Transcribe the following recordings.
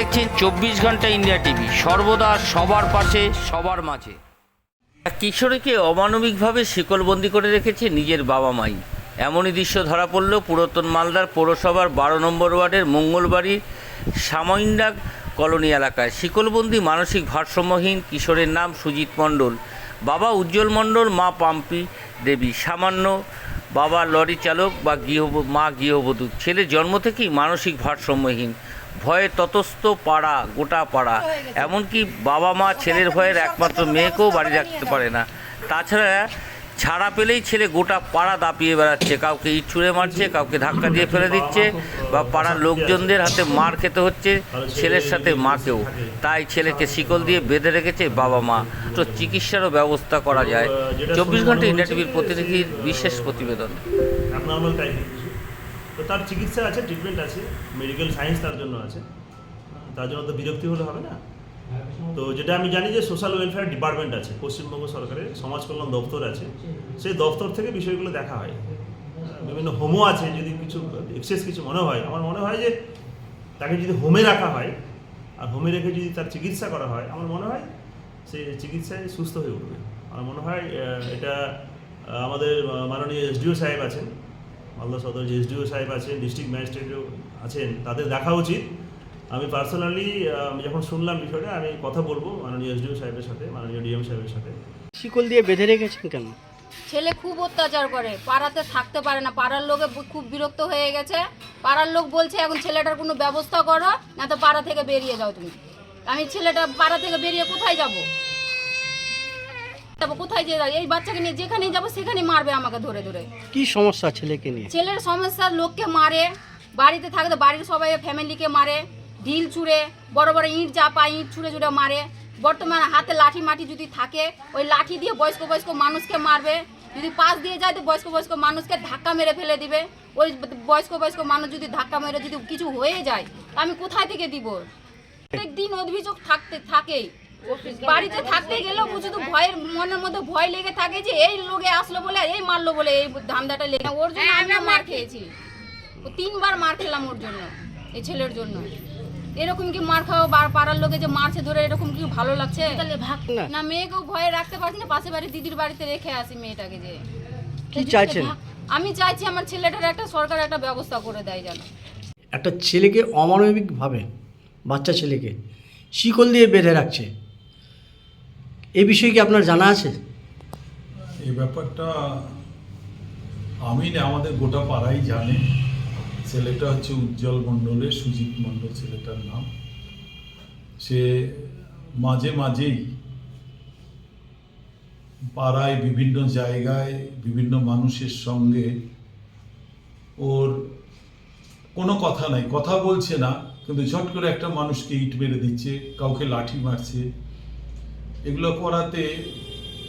দেখছেন চব্বিশ ঘণ্টা ইন্ডিয়া টিভি। সর্বদা সবার পাশে, সবার মাঝে। কিশোরীকে অমানবিকভাবে শিকলবন্দি করে রেখেছে নিজের বাবা মাই। এমনই দৃশ্য ধরা পড়ল পুরাতন মালদার পৌরসভার বারো নম্বর ওয়ার্ডের মঙ্গলবাড়ির সামাইন্ডা কলোনি এলাকায়। শিকলবন্দি মানসিক ভারসাম্যহীন কিশোরের নাম সুজিত মণ্ডল। বাবা উজ্জ্বল মণ্ডল, মা পাম্পি দেবী। সামান্য বাবা লরি চালক বা গৃহ মা গৃহবধূ। ছেলে জন্ম থেকেই মানসিক ভারসাম্যহীন। ভয়ে ততস্থ পাড়া, গোটা পাড়া। এমনকি বাবা মা ছেলের ভয়ের একমাত্র মেয়েকেও বাড়ি রাখতে পারে না। তাছাড়া ছাড়া পেলেই ছেলে গোটা পাড়া দাপিয়ে বেড়াচ্ছে। কাউকে ইট ছুঁড়ে মারছে, কাউকে ধাক্কা দিয়ে ফেলে দিচ্ছে বা পাড়ার লোকজনদের হাতে মার খেতে হচ্ছে, ছেলের সাথে মাকেও। তাই ছেলেকে শিকল দিয়ে বেঁধে রেখেছে বাবা মা। তো চিকিৎসারও ব্যবস্থা করা যায়। চব্বিশ ঘণ্টা ইন্ডিয়া টিভির প্রতিনিধির বিশেষ প্রতিবেদন। তো তার চিকিৎসা আছে ট্রিটমেন্ট আছে মেডিকেল সায়েন্স তার জন্য আছে। তার জন্য তো বিরক্তি হলে হবে না। তো যেটা আমি জানি যে সোশ্যাল ওয়েলফেয়ার ডিপার্টমেন্ট আছে, পশ্চিমবঙ্গ সরকারের, সমাজ কল্যাণ দপ্তর আছে। সেই দপ্তর থেকে বিষয়গুলো দেখা হয়। বিভিন্ন হোমও আছে, যদি কিছু এক্সেস কিছু মনে হয়। আমার মনে হয় যে তাকে যদি হোমে রাখা হয়, আর হোমে রেখে যদি তার চিকিৎসা করা হয়, আমার মনে হয় সে চিকিৎসায় সুস্থ হয়ে উঠবে। আমার মনে হয় এটা আমাদের মাননীয় এসডিও সাহেব আছেন। মালদা সদর যে এসডিও সাহেব আছেন ডিস্ট্রিক্ট ম্যাজিস্ট্রেটও আছেন তাদের দেখা উচিত। আমি পার্সোনালি আমি যখন শুনলাম বিষয়টা আমি কথা বলব মাননীয় এসডিও সাহেবের সাথে মাননীয় ডিএম সাহেবের সাথে। শিকল দিয়ে বেঁধে রেখেছেন কেন? ছেলে খুব অত্যাচার করে পাড়াতে থাকতে পারে না পাড়ার লোকে খুব বিরক্ত হয়ে গেছে। পাড়ার লোক বলছে এখন ছেলেটার কোনো ব্যবস্থা করো না তো পাড়া থেকে বেরিয়ে যাও তুমি। আমি ছেলেটা পাড়া থেকে বেরিয়ে কোথায় যাব? যাব কোথায় যে এই বাচ্চাকে নিয়ে যেখানেই যাব সেখানেই মারবে আমাকে ধরে ধরে। কি সমস্যা ছেলেকে নিয়ে? ছেলের সমস্যা লোককে মারে বাড়িতে থাকতে বাড়ির সবাই ফ্যামিলিকে মারে ঢিল ছুঁড়ে বড় বড় ইঁট চাপা ইঁট ছুঁড়ে ছুঁড়ে মারে। বর্তমানে হাতে লাঠি মাটি যদি থাকে ওই লাঠি দিয়ে বয়স্ক বয়স্ক মানুষকে মারবে। যদি পাশ দিয়ে যায় তো বয়স্ক বয়স্ক মানুষকে ধাক্কা মেরে ফেলে দিবে। ওই বয়স্ক বয়স্ক মানুষ যদি ধাক্কা মেরে যদি কিছু হয়ে যায় তা আমি কোথায় থেকে দিব? প্রত্যেক দিন অভিযোগ থাকতে থাকেই। বাড়িতে থাকতে গেলেও শুধু ভয়ের মনের মধ্যে ভয় লেগে থাকে যে এই লোকে আসলো বলে এই মারলো বলে এই ধান্দাটা লেগে ওর জন্য আমিও মার খেয়েছি। তিনবার মার খেলাম ওর জন্য এই ছেলের জন্য। এরকম কি মার খাওয়া বার- পাড়ার লোকে যে মারছে ধরে এরকম কি ভালো লাগছে? না। না মেয়েকেও ভয়ে রাখতে পারছি না পাশে বাড়ি দিদির বাড়িতে রেখে আসি মেয়েটাকে যে। কি চাইছেন? আমি চাইছি আমার ছেলেটার একটা সরকার একটা ব্যবস্থা করে দেয় যেন। একটা ছেলেকে অমানবিকভাবে বাচ্চা ছেলেকে শিকল দিয়ে বেঁধে রাখছে। এই বিষয়ে কি আপনার জানা আছে? এই ব্যাপারটা আমি না আমাদের গোটা পাড়াই জানে। ছেলেটা হচ্ছে উজ্জ্বল মণ্ডলের সুজিত মণ্ডল ছেলেটার নাম। সে মাঝে মাঝেই পাড়ায় বিভিন্ন জায়গায় বিভিন্ন মানুষের সঙ্গে ওর কোনো কথা নাই। কথা বলছে না, কিন্তু ঝট করে একটা মানুষকে ইট মেরে দিচ্ছে, কাউকে লাঠি মারছে। এগুলো করাতে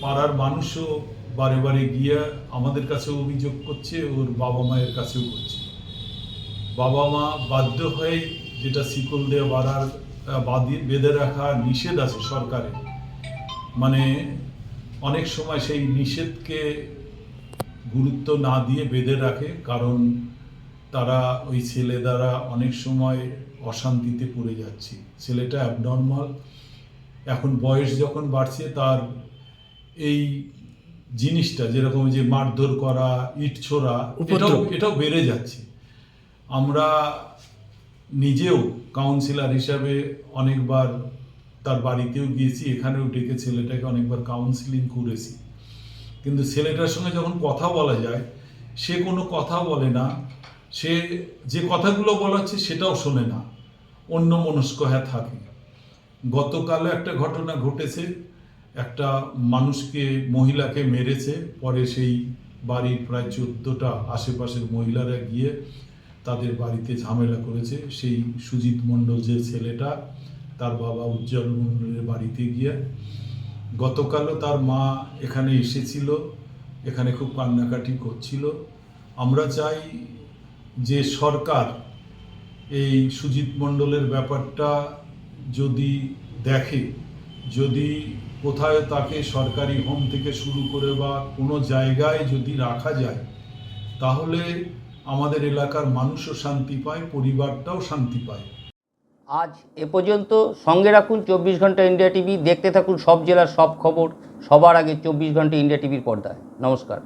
পাড়ার মানুষও বারে বারে গিয়ে আমাদের কাছে অভিযোগ করছে, ওর বাবা মায়ের কাছেও করছে। বাবা মা বাধ্য হয়ে যেটা শিকল দিয়ে, বাড়ার বেঁধে রাখা নিষেধ আছে সরকারের মানে অনেক সময় সেই নিষেধকে গুরুত্ব না দিয়ে বেঁধে রাখে, কারণ তারা ওই ছেলে দ্বারা অনেক সময় অশান্তিতে পড়ে যাচ্ছে। ছেলেটা অ্যাবনর্মাল এখন বয়স যখন বাড়ছে তার এই জিনিসটা যেরকম যে মারধর করা ইট ছোড়া এটাও এটাও বেড়ে যাচ্ছে। আমরা নিজেও কাউন্সিলর হিসাবে অনেকবার তার বাড়িতেও গিয়েছি এখানেও ডেকে ছেলেটাকে অনেকবার কাউন্সিলিং করেছি। কিন্তু ছেলেটার সঙ্গে যখন কথা বলা যায় সে কোনো কথা বলে না সে যে কথাগুলো বলাচ্ছে সেটাও শোনে না। অন্য মনস্ক হয়ে থাকে। গতকালও একটা ঘটনা ঘটেছে। একটা মানুষকে, মহিলাকে মেরেছে। পরে সেই বাড়ির প্রায় চোদ্দোটা আশেপাশের মহিলারা গিয়ে তাদের বাড়িতে ঝামেলা করেছে। সেই সুজিত মণ্ডল যে ছেলেটা, তার বাবা উজ্জ্বল মণ্ডলের বাড়িতে গিয়ে গতকালও তার মা এখানে এসেছিল, এখানে খুব কান্নাকাটি করছিল। আমরা চাই যে সরকার এই সুজিত মণ্ডলের ব্যাপারটা যদি দেখে, যদি কোথায় তাকে সরকারি হোম থেকে শুরু করে বা কোনো জায়গায় যদি রাখা যায়, তাহলে আমাদের এলাকার মানুষও শান্তি পায়, পরিবারটাও শান্তি পায়। আজ এ পর্যন্ত সঙ্গে রাখুন চব্বিশ ঘণ্টা ইন্ডিয়া টিভি, দেখতে থাকুন সব জেলার সব খবর, সবার আগে চব্বিশ ঘণ্টা ইন্ডিয়া টিভির পর্দায়। নমস্কার।